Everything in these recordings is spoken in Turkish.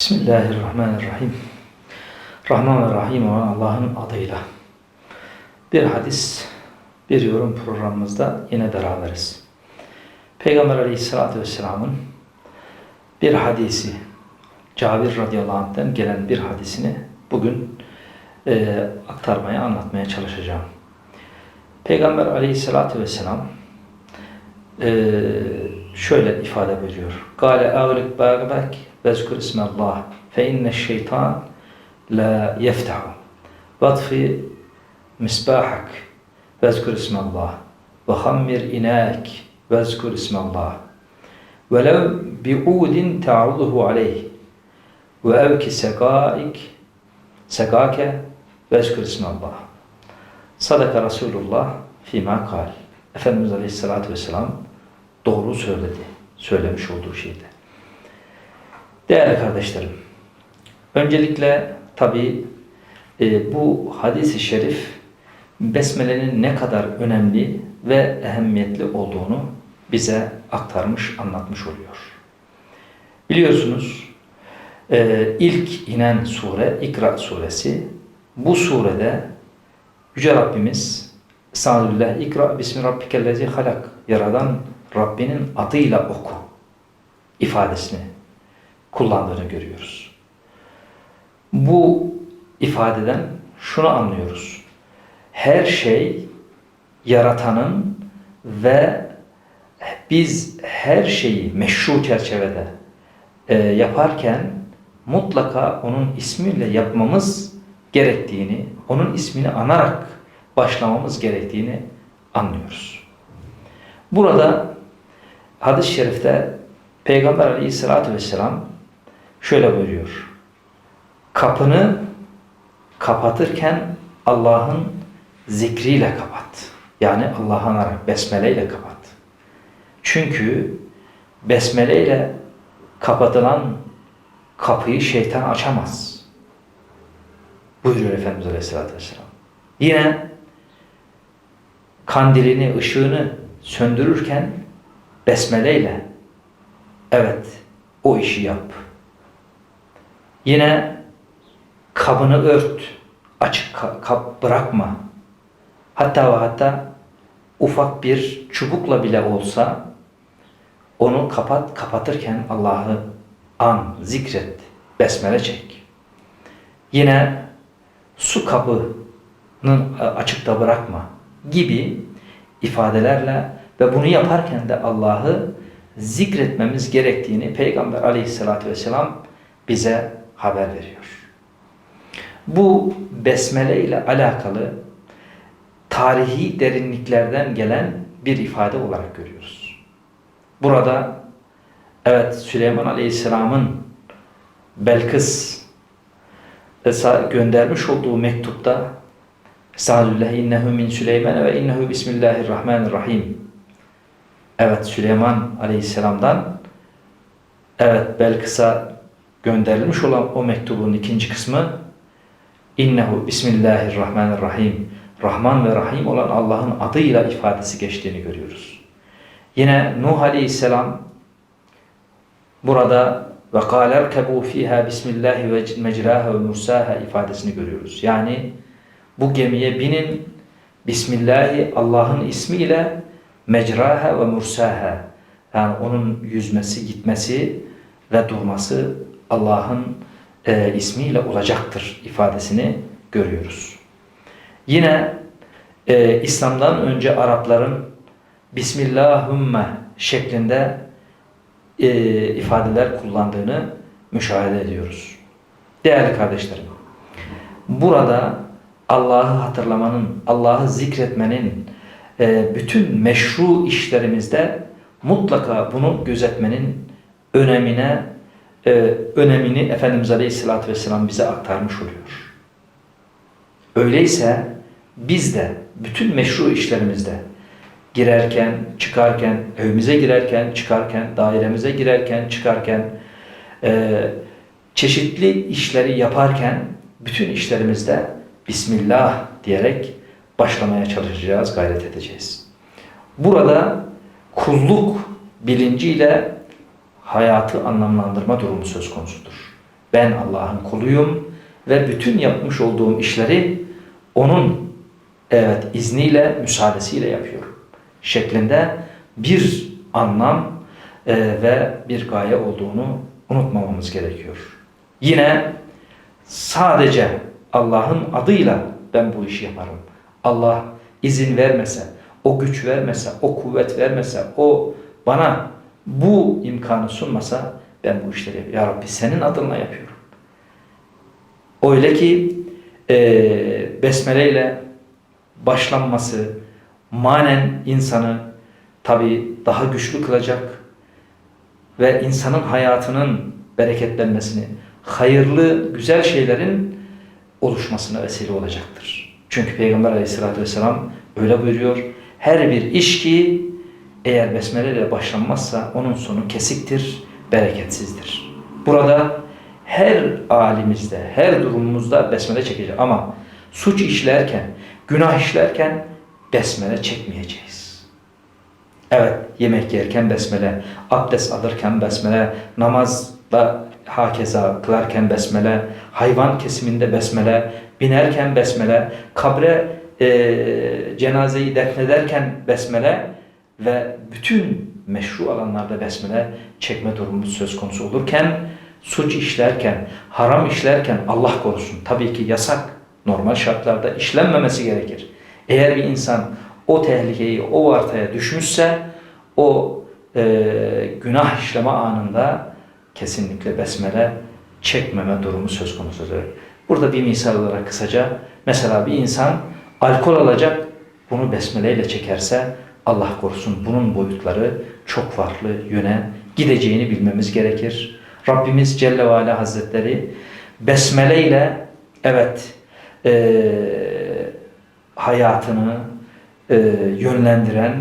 Bismillahirrahmanirrahim. Rahman ve Rahim olan Allah'ın adıyla. Bir hadis, bir yorum programımızda yine beraberiz. Peygamber Aleyhisselatü Vesselam'ın bir hadisi, Cabir radıyallahu anh'ten gelen bir hadisini bugün e, aktarmaya, anlatmaya çalışacağım. Peygamber Aleyhisselatü Vesselam e, şöyle ifade veriyor. Gale ağlik bağbek vezkur ismallah fe inne şeytan la yeftahu. Vatfi misbahak vezkur ismallah. Ve hammir inak vezkur ismallah. Velev bi'udin ta'uduhu aleyh. Ve evki sekaik sekake vezkur ismallah. Sadaka Resulullah fîmâ kal. Efendimiz Aleyhisselatü Vesselam doğru söyledi. Söylemiş olduğu şeyde. Değerli kardeşlerim, öncelikle tabi e, bu hadis-i şerif Besmele'nin ne kadar önemli ve ehemmiyetli olduğunu bize aktarmış, anlatmış oluyor. Biliyorsunuz e, ilk inen sure İkra suresi. Bu surede Yüce Rabbimiz Estağfirullah İkra bismi rabbikellezi halak Yaradan Rabbinin adıyla oku ifadesini kullandığını görüyoruz. Bu ifadeden şunu anlıyoruz. Her şey yaratanın ve biz her şeyi meşru çerçevede e, yaparken mutlaka onun ismiyle yapmamız gerektiğini, onun ismini anarak başlamamız gerektiğini anlıyoruz. Burada hadis-i şerifte Peygamber aleyhissalatü vesselam şöyle buyuruyor. Kapını kapatırken Allah'ın zikriyle kapat. Yani Allah'ı anarak besmeleyle kapat. Çünkü besmeleyle kapatılan kapıyı şeytan açamaz. Buyuruyor Efendimiz Aleyhisselatü Vesselam. Yine kandilini, ışığını söndürürken besmeleyle evet o işi yap. Yine kabını ört, açık kap bırakma. Hatta ve hatta ufak bir çubukla bile olsa onu kapat, kapatırken Allah'ı an, zikret, besmele çek. Yine su kabının açıkta bırakma gibi ifadelerle ve bunu yaparken de Allah'ı zikretmemiz gerektiğini Peygamber aleyhissalatü vesselam bize haber veriyor. Bu besmele ile alakalı tarihi derinliklerden gelen bir ifade olarak görüyoruz. Burada evet Süleyman Aleyhisselam'ın Belkıs göndermiş olduğu mektupta Estağfirullah innehu min Süleyman ve innehu bismillahirrahmanirrahim. Evet Süleyman Aleyhisselam'dan evet Belkıs'a gönderilmiş olan o mektubun ikinci kısmı innehu bismillahirrahmanirrahim. Rahman ve Rahim olan Allah'ın adıyla ifadesi geçtiğini görüyoruz. Yine Nuh Aleyhisselam burada ve kâler kebu fiha bismillahi ve mecraha ve mursaha ifadesini görüyoruz. Yani bu gemiye binin Bismillahi Allah'ın ismiyle mecraha ve mursaha yani onun yüzmesi, gitmesi ve durması Allah'ın e, ismiyle olacaktır ifadesini görüyoruz. Yine e, İslam'dan önce Arapların Bismillahümme şeklinde e, ifadeler kullandığını müşahede ediyoruz. Değerli kardeşlerim, burada Allah'ı hatırlamanın, Allah'ı zikretmenin bütün meşru işlerimizde mutlaka bunu gözetmenin önemine e, önemini Efendimiz Aleyhisselatü Vesselam bize aktarmış oluyor. Öyleyse biz de bütün meşru işlerimizde girerken, çıkarken, evimize girerken, çıkarken, dairemize girerken, çıkarken, e, çeşitli işleri yaparken bütün işlerimizde Bismillah diyerek başlamaya çalışacağız, gayret edeceğiz. Burada kulluk bilinciyle hayatı anlamlandırma durumu söz konusudur. Ben Allah'ın kuluyum ve bütün yapmış olduğum işleri onun evet izniyle, müsaadesiyle yapıyorum. Şeklinde bir anlam e, ve bir gaye olduğunu unutmamamız gerekiyor. Yine sadece Allah'ın adıyla ben bu işi yaparım. Allah izin vermese, o güç vermese, o kuvvet vermese, o bana bu imkanı sunmasa ben bu işleri. Ya Rabbi senin adınla yapıyorum. Öyle ki e, besmele ile başlanması manen insanı tabi daha güçlü kılacak ve insanın hayatının bereketlenmesini, hayırlı, güzel şeylerin oluşmasına vesile olacaktır. Çünkü Peygamber aleyhissalatü vesselam öyle buyuruyor. Her bir iş ki eğer besmele ile başlanmazsa onun sonu kesiktir, bereketsizdir. Burada her halimizde, her durumumuzda besmele çekeceğiz. Ama suç işlerken, günah işlerken besmele çekmeyeceğiz. Evet, yemek yerken besmele, abdest alırken besmele, namazda hakeza kılarken besmele, hayvan kesiminde besmele, binerken besmele, kabre e, cenazeyi defnederken besmele ve bütün meşru alanlarda besmele çekme durumumuz söz konusu olurken, suç işlerken, haram işlerken Allah korusun tabii ki yasak, normal şartlarda işlenmemesi gerekir. Eğer bir insan o tehlikeyi, o vartaya düşmüşse o e, günah işleme anında kesinlikle besmele çekmeme durumu söz konusudur. Burada bir misal olarak kısaca mesela bir insan alkol alacak bunu besmeleyle çekerse Allah korusun bunun boyutları çok farklı yöne gideceğini bilmemiz gerekir. Rabbimiz Celle ve Ala Hazretleri besmele ile evet e, hayatını e, yönlendiren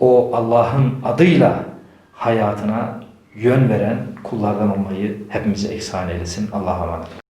o Allah'ın adıyla hayatına yön veren kullardan olmayı hepimize ihsan eylesin. Allah'a emanet.